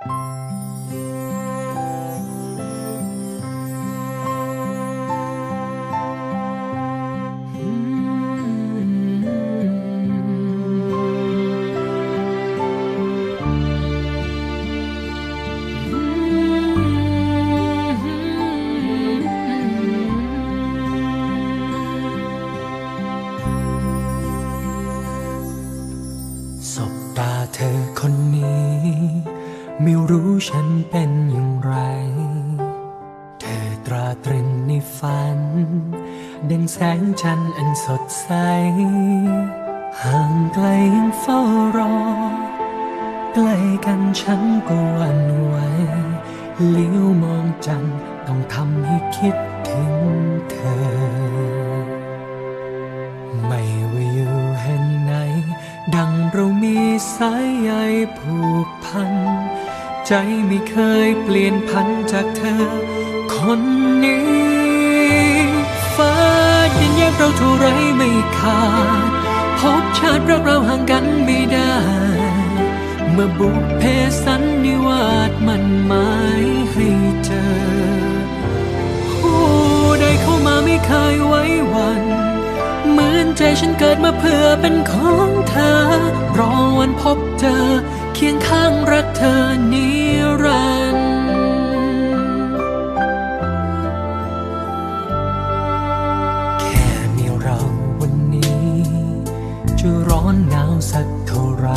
ส ไม่รู้ฉันเป็นอย่างไร เธอตราตรึงในฝัน ดังแสงจันทร์อันสดใส ห่างไกลยังเฝ้ารอ ใกล้กันฉันก็หวันไหวเลี้ยวมองจันทร์ต้องทำให้คิดถึงเธอ ไม่ว่าอยู่แห่งไหน ดังเรามีสายใยผูกพัน ใจไม่เคยเปลี่ยนพันจากเธอ คนนี้ ฟ้าดินแยกเราเท่าไรไม่ขาด พบชาติรักเราห่างกันไม่ได้ เมื่อบุพเพสันนิวาสมันหมายให้เจอ ผู้ใดเข้ามาไม่เคยไว้วันเหมือนใจฉันเกิดมาเพื่อเป็นของเธอ รอวันพบเจอ เคียงข้างรักเธอ สักเท่าไร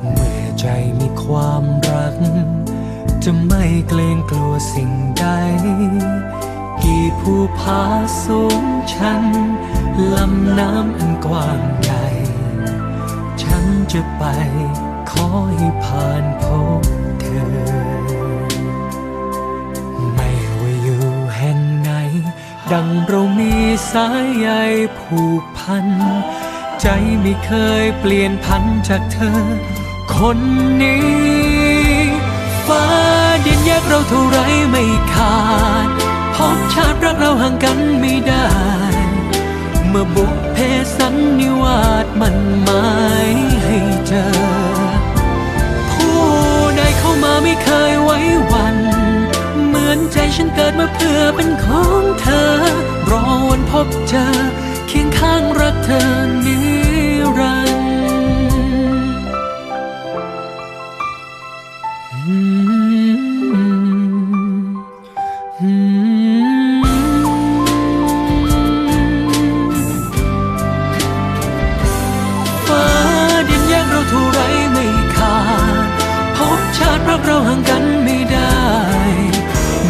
เมื่อใจมีความรัก จะไม่เกรงกลัวสิ่งใด กี่ภูผาสูงชันลำน้ำอันกว้างใหญ่ ฉันจะไปขอให้ผ่านพบเธอ ไม่ว่าอยู่แห่งไหน ดังเรามีสายใยผูกพัน ใจไม่เคยเปลี่ยนพันจากเธอ คนนี้ ฟ้าดินแยกเราเท่าไรไม่ขาดพบชาติรักเราห่างกันไม่ได้ เมื่อบุกเพสันนิวาสมันหมาย เราห่างกันไม่ได้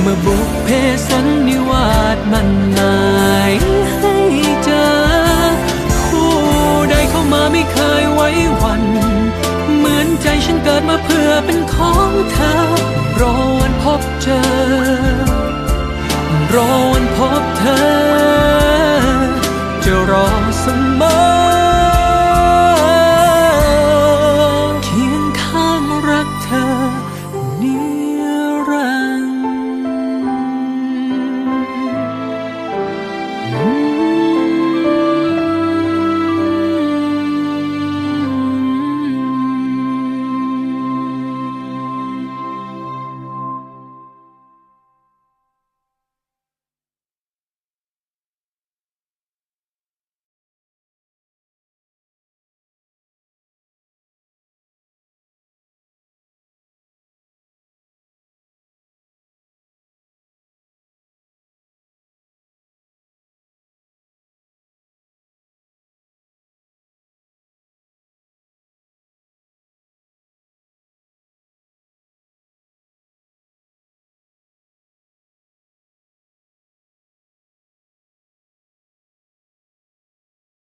เมื่อบุกเพสันนิวาสมันหมายให้เจอคู่ใดเข้ามาไม่เคยไว้วัน เหมือนใจฉันเกิดมาเพื่อเป็นของเธอ รอวันพบเจอ รอวันพบเธอ จะรอเสมอ